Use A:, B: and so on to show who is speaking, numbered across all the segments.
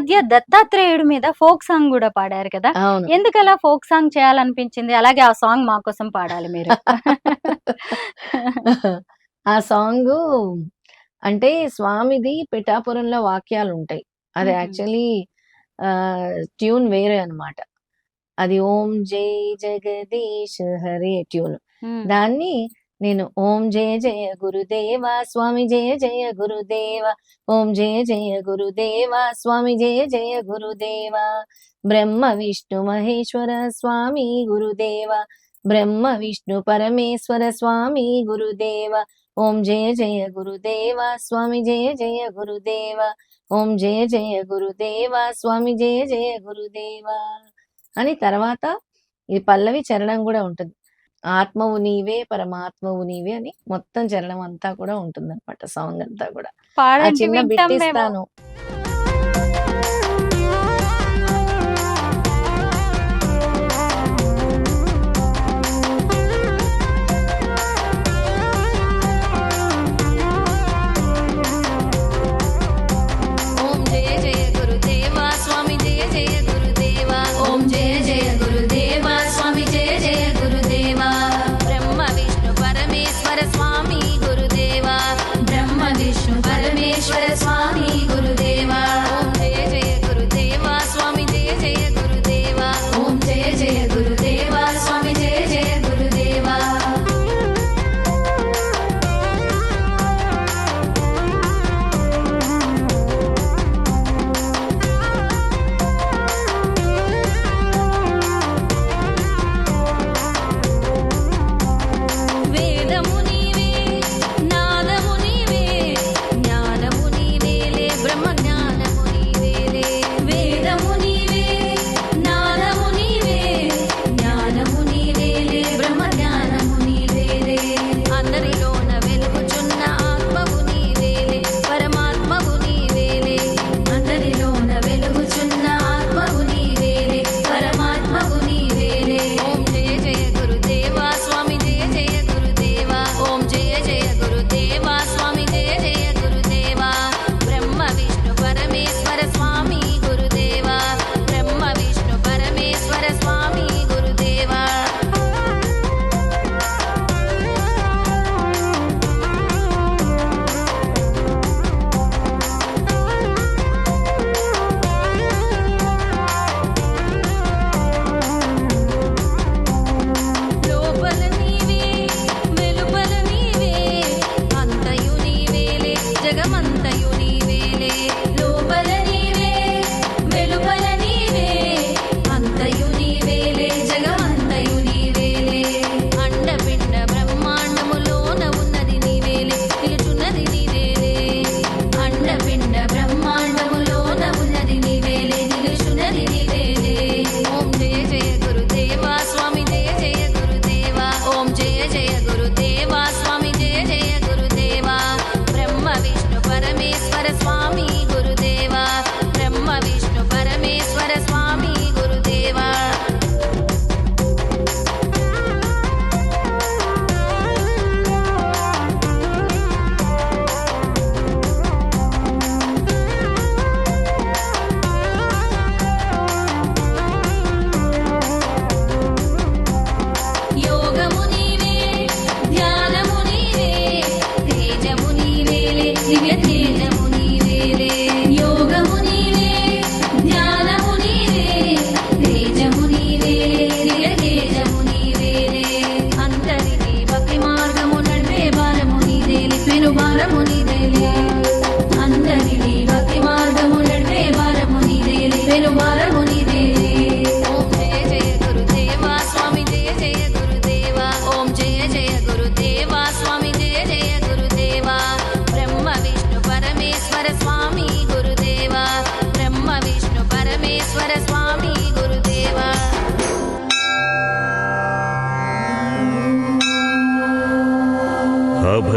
A: మధ్య దత్తాత్రేయుడి మీద folk song కూడా పాడారు కదా. ఎందుకు అలా ఫోక్ సాంగ్ చేయాలనిపించింది? అలాగే ఆ సాంగ్ మా కోసం పాడాలి మీరు.
B: ఆ సాంగ్ అంటే స్వామిది పిఠాపురంలో వాక్యాలు ఉంటాయి అది. యాక్చువల్లీ ట్యూన్ వేరే అన్నమాట. అది ఓం జై జగదీశ్ హరే ట్యూన్. దాన్ని నేను ఓం జయ జయ గురుదేవ స్వామి జయ జయ గురుదేవ ఓం జయ జయ గురుదేవ స్వామి జయ జయ గురుదేవ. బ్రహ్మ విష్ణు మహేశ్వర స్వామి గురుదేవ బ్రహ్మ విష్ణు పరమేశ్వర స్వామి గురుదేవ ఓం జయ జయ గురుదేవ స్వామి జయ జయ గురుదేవ ఓం జయ జయ గురుదేవ స్వామి జయ జయ గురుదేవ. అని తర్వాత ఈ పల్లవి చరణం కూడా ఉంటుంది. ఆత్మవు నీవే పరమాత్మవు నీవే అని మొత్తం చరణం అంతా కూడా ఉంటుంది అనమాట సాంగ్ అంతా కూడా. చిన్న
A: వింటాం
B: బిట్
A: మేము.
B: ఇస్తాను
C: परमेश्वर स्वामी गुरुदेव Ramoni Deli.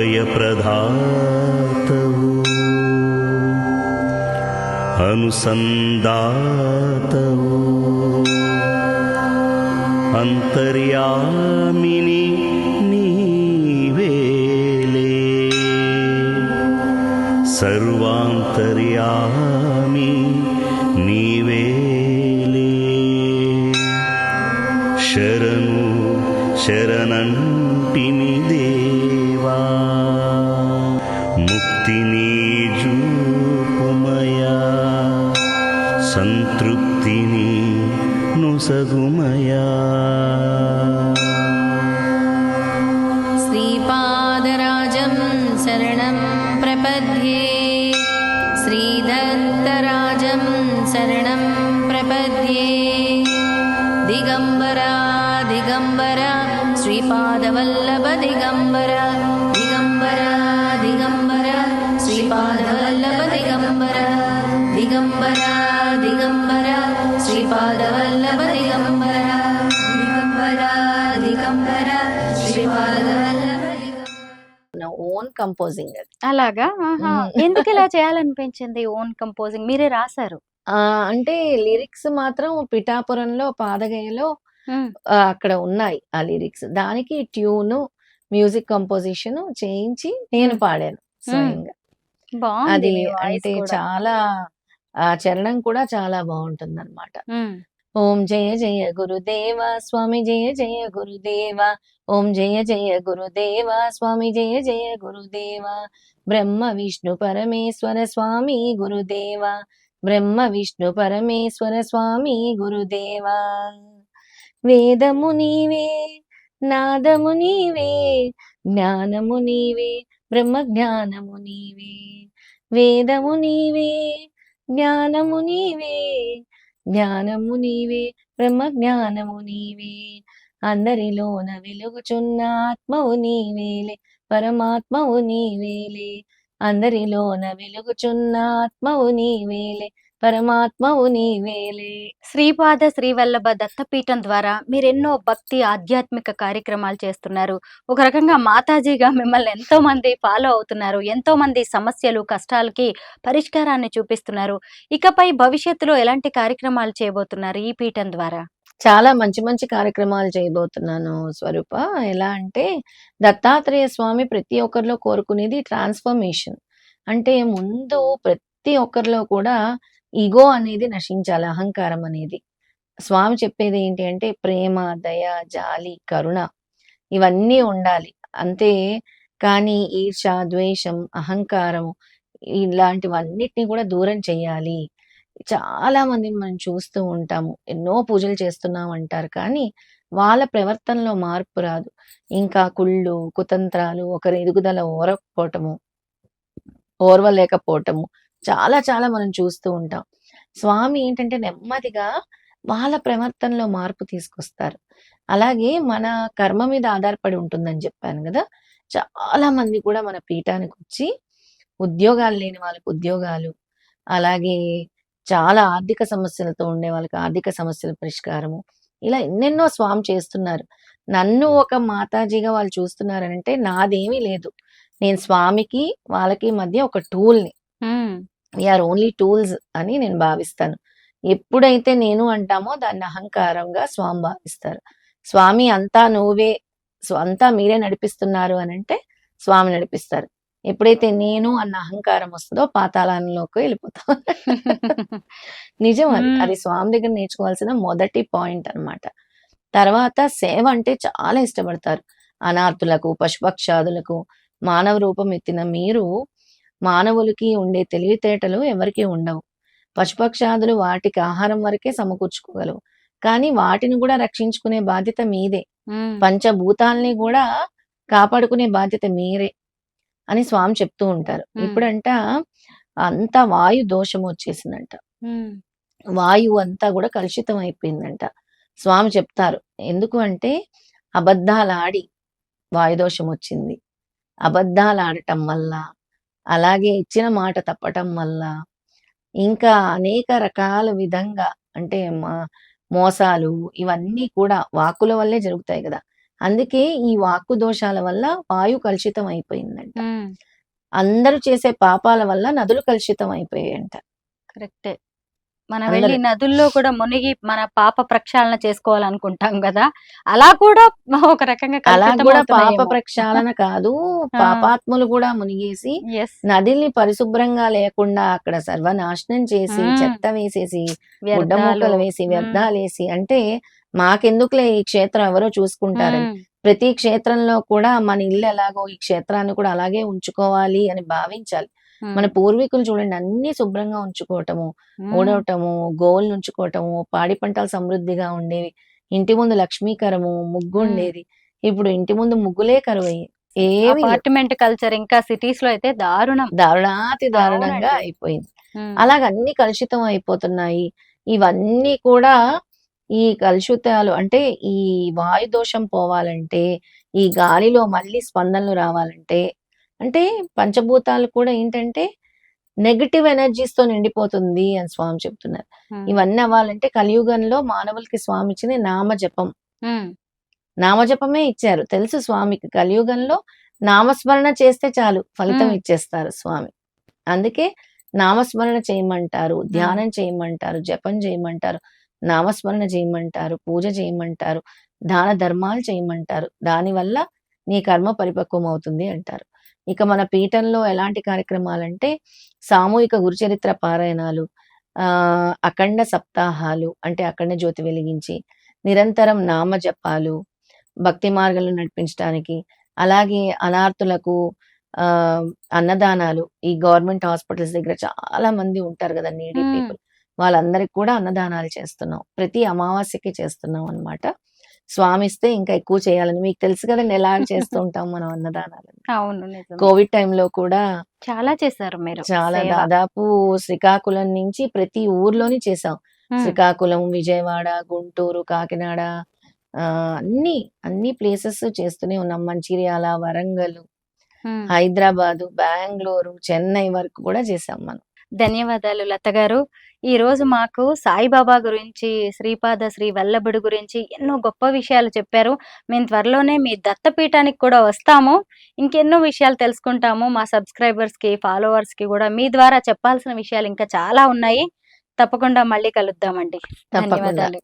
D: अभयप्रदातवो अनुसन्दातवो अन्तर्यामिनि नीवेले सर्वान्तर्यामि
C: नीवेले शरणु
B: शरणन् కంపోజింగ్ అది.
A: అలాగా. ఎందుకు ఇలా చేయాలనిపించింది ఓన్ కంపోజింగ్ మీరే రాశారు.
B: అంటే లిరిక్స్ మాత్రం పిఠాపురంలో పాదగయలో అక్కడ ఉన్నాయి ఆ లిరిక్స్. దానికి ట్యూన్ మ్యూజిక్ కంపోజిషన్ చేయించి నేను. పాడాను స్వయంగా. అది
A: కూడా.
B: చాలా ఆ చరణం కూడా చాలా బాగుంటుంది అనమాట. ఓం జయ జయ గురుదేవ స్వామి జయ జయ గురుదేవ ఓం జయ జయ గురుదేవ స్వామి జయ జయ గురుదేవ బ్రహ్మ విష్ణు పరమేశ్వర స్వామి గురుదేవ బ్రహ్మ విష్ణు పరమేశ్వర స్వామి గురుదేవ. వేదము నీవే నాదము నీవే జ్ఞానము నీవే బ్రహ్మ జ్ఞానము నీవే. వేదము నీవే జ్ఞానము నీవే జ్ఞానము నీవే బ్రహ్మ జ్ఞానము నీవే. అందరిలోన వెలుగుచున్న ఆత్మవు నీవేలే పరమాత్మవు నీవేలే. అందరిలోన వెలుగుచున్న ఆత్మవు నీవేలే పరమాత్మవు నీవేలే
A: శ్రీపాద శ్రీవల్లభ దత్తపీఠం ద్వారా మీరెన్నో భక్తి ఆధ్యాత్మిక కార్యక్రమాలు చేస్తున్నారు. ఒక రకంగా మాతాజీగా మిమ్మల్ని ఎంతో మంది ఫాలో అవుతున్నారు. ఎంతో మంది సమస్యలు కష్టాలకి పరిష్కారాన్ని చూపిస్తున్నారు. ఇకపై భవిష్యత్తులో ఎలాంటి కార్యక్రమాలు చేయబోతున్నారు ఈ పీఠం ద్వారా?
B: చాలా మంచి మంచి కార్యక్రమాలు చేయబోతున్నాను స్వరూప. ఎలా అంటే దత్తాత్రేయ స్వామి ప్రతి ఒక్కరిలో కోరుకునేది ట్రాన్స్ఫర్మేషన్. అంటే ముందు ప్రతి ఒక్కరిలో కూడా ఈగో అనేది నశించాలి అహంకారం అనేది. స్వామి చెప్పేది ఏంటి అంటే ప్రేమ దయ జాలి కరుణ ఇవన్నీ ఉండాలి. అంతే కానీ ఈర్ష ద్వేషం అహంకారం ఇలాంటివన్నిటిని కూడా దూరం చేయాలి. చాలా మందిని మనం చూస్తూ ఉంటాము. ఎన్నో పూజలు చేస్తున్నాం అంటారు కానీ వాళ్ళ ప్రవర్తనలో మార్పు రాదు. ఇంకా కుళ్ళు కుతంత్రాలు ఒకరి ఎదుగుదల ఓరకపోవటము ఓర్వలేకపోవటము చాలా చాలా మనం చూస్తూ ఉంటాం. స్వామి ఏంటంటే నెమ్మదిగా వాళ్ళ ప్రవర్తనలో మార్పు తీసుకొస్తారు. అలాగే మన కర్మ మీద ఆధారపడి ఉంటుందని చెప్పాను కదా! చాలా మంది కూడా మన పీఠానికి వచ్చి ఉద్యోగాలు లేని వాళ్ళకి ఉద్యోగాలు అలాగే చాలా ఆర్థిక సమస్యలతో ఉండే వాళ్ళకి ఆర్థిక సమస్యల పరిష్కారము ఇలా ఎన్నెన్నో స్వామి చేస్తున్నారు. నన్ను ఒక మాతాజీగా వాళ్ళు చూస్తున్నారంటే నాదేమీ లేదు. నేను స్వామికి వాళ్ళకి మధ్య ఒక టూల్ని వీఆర్ ఓన్లీ టూల్స్ అని నేను భావిస్తాను. ఎప్పుడైతే నేను అంటామో దాన్ని అహంకారంగా స్వామి భావిస్తారు. స్వామి అంతా నువ్వే అంతా మీరే నడిపిస్తున్నారు అని అంటే స్వామి నడిపిస్తారు. ఎప్పుడైతే నేను అన్న అహంకారం వస్తుందో పాతాళంలోకి వెళ్ళిపోతాం. నిజం అది. స్వామి దగ్గర నేర్చుకోవాల్సిన మొదటి పాయింట్ అన్నమాట. తర్వాత సేవ అంటే చాలా ఇష్టపడతారు. అనాథులకు పశుపక్షాదులకు మానవ రూపం ఎత్తిన మీరు మానవులకి ఉండే తెలివితేటలు ఎవరికీ ఉండవు. పశుపక్షాదులు వాటికి ఆహారం వరకే సమకూర్చుకోగలవు. కానీ వాటిని కూడా రక్షించుకునే బాధ్యత మీదే. పంచభూతాల్ని కూడా కాపాడుకునే బాధ్యత మీరే అని స్వామి చెప్తూ ఉంటారు. ఇప్పుడంట అంత వాయు దోషం వచ్చేసిందంట. వాయువు అంతా కూడా కలుషితం అయిపోయిందంట. స్వామి చెప్తారు. ఎందుకు అంటే అబద్ధాలు ఆడి వాయుదోషం వచ్చింది. అబద్ధాలు ఆడటం వల్ల అలాగే ఇచ్చిన మాట తప్పటం వల్ల ఇంకా అనేక రకాల విధంగా అంటే మోసాలు ఇవన్నీ కూడా వాక్కుల వల్లే జరుగుతాయి కదా. అందుకే ఈ వాక్కు దోషాల వల్ల వాయు కలుషితం అయిపోయిందంట. అందరూ చేసే పాపాల వల్ల నదులు కలుషితం అయిపోయాయంట.
A: కరెక్టే.
C: మనం. వెళ్ళి నదుల్లో కూడా మునిగి మన పాప ప్రక్షాళన చేసుకోవాలనుకుంటాం కదా అలా కూడా ఒక రకంగా
B: అలా కూడా పాప. ప్రక్షాళన కాదు. పాపాత్ములు కూడా మునిగేసి. నదిని పరిశుభ్రంగా లేకుండా అక్కడ సర్వనాశనం చేసి. చెత్త వేసేసి గుడ్డ
C: వ్యర్థాలు.
B: మూకలు వేసి. వ్యర్థాలు వేసి అంటే మాకెందుకులే ఈ క్షేత్రం ఎవరో చూసుకుంటారని
C: మ్మ్.
B: ప్రతి క్షేత్రంలో కూడా మన ఇల్లు ఎలాగో ఈ క్షేత్రాన్ని కూడా అలాగే ఉంచుకోవాలి అని భావించాలి. మన పూర్వీకులు చూడండి అన్ని శుభ్రంగా ఉంచుకోవటము. ఊడవటము గోవులు ఉంచుకోవటము పాడి పంటలు సమృద్ధిగా ఉండేవి ఇంటి ముందు లక్ష్మీకరము ముగ్గు. ఉండేది ఇప్పుడు ఇంటి ముందు ముగ్గులే కరువయ్యి ఏమి లేవు.
C: అపార్ట్మెంట్ కల్చర్ ఇంకా సిటీస్లో అయితే దారుణం
B: దారుణాతి దారుణంగా. అయిపోయింది. అలాగ అన్ని కలుషితం అయిపోతున్నాయి ఇవన్నీ కూడా ఈ కలుషితాలు అంటే ఈ వాయు దోషం పోవాలంటే ఈ గాలిలో మళ్ళీ స్పందనలు రావాలంటే అంటే పంచభూతాలు కూడా ఏంటంటే నెగటివ్ ఎనర్జీస్తో నిండిపోతుంది అని స్వామి చెప్తున్నారు. ఇవన్నీ అవ్వాలంటే కలియుగంలో మానవులకి స్వామి ఇచ్చిన నామజపం. నామజపమే ఇచ్చారు. తెలుసు స్వామికి. కలియుగంలో నామస్మరణ చేస్తే చాలు ఫలితం. ఇచ్చేస్తారు స్వామి. అందుకే నామస్మరణ చేయమంటారు ధ్యానం చేయమంటారు జపం చేయమంటారు నామస్మరణ చేయమంటారు పూజ చేయమంటారు దాన ధర్మాలు చేయమంటారు. దానివల్ల నీ కర్మ పరిపక్వం అవుతుంది అంటారు. ఇక మన పీఠంలో ఎలాంటి కార్యక్రమాలంటే సామూహిక గురుచరిత్ర పారాయణాలు ఆ అఖండ సప్తాహాలు అంటే అఖండ జ్యోతి వెలిగించి నిరంతరం నామ జపాలు భక్తి మార్గంలో నడిపించడానికి అలాగే అనార్థులకు ఆ అన్నదానాలు. ఈ గవర్నమెంట్ హాస్పిటల్స్ దగ్గర చాలా మంది ఉంటారు కదా నీడీ. పీపుల్. వాళ్ళందరికి కూడా అన్నదానాలు చేస్తున్నాం. ప్రతి అమావాస్యకి చేస్తున్నాం అన్నమాట. స్వామి ఇస్తే ఇంకా ఎక్కువ చేయాలని. మీకు తెలుసు కదండి ఎలా చేస్తూ ఉంటాం మనం అన్నదానాలు
C: అవును
B: కోవిడ్ టైంలో కూడా
C: చాలా చేశారు మీరు.
B: చాలా. దాదాపు శ్రీకాకుళం నుంచి ప్రతి ఊర్లోని చేసాం. శ్రీకాకుళం విజయవాడ గుంటూరు కాకినాడ ఆ అన్ని అన్ని ప్లేసెస్ చేస్తూనే ఉన్నాం. మంచిర్యాల వరంగల్. హైదరాబాదు బెంగళూరు చెన్నై వరకు కూడా చేసాం మనం.
C: ధన్యవాదాలు లత గారు. ఈ రోజు మాకు సాయిబాబా గురించి శ్రీపాద శ్రీ వల్లభుడు గురించి ఎన్నో గొప్ప విషయాలు చెప్పారు. మేము త్వరలోనే మీ దత్తపీఠానికి కూడా వస్తాము. ఇంకెన్నో విషయాలు తెలుసుకుంటాము. మా సబ్స్క్రైబర్స్కి ఫాలోవర్స్కి కూడా మీ ద్వారా చెప్పాల్సిన విషయాలు ఇంకా చాలా ఉన్నాయి. తప్పకుండా మళ్ళీ కలుద్దామండి. ధన్యవాదాలు.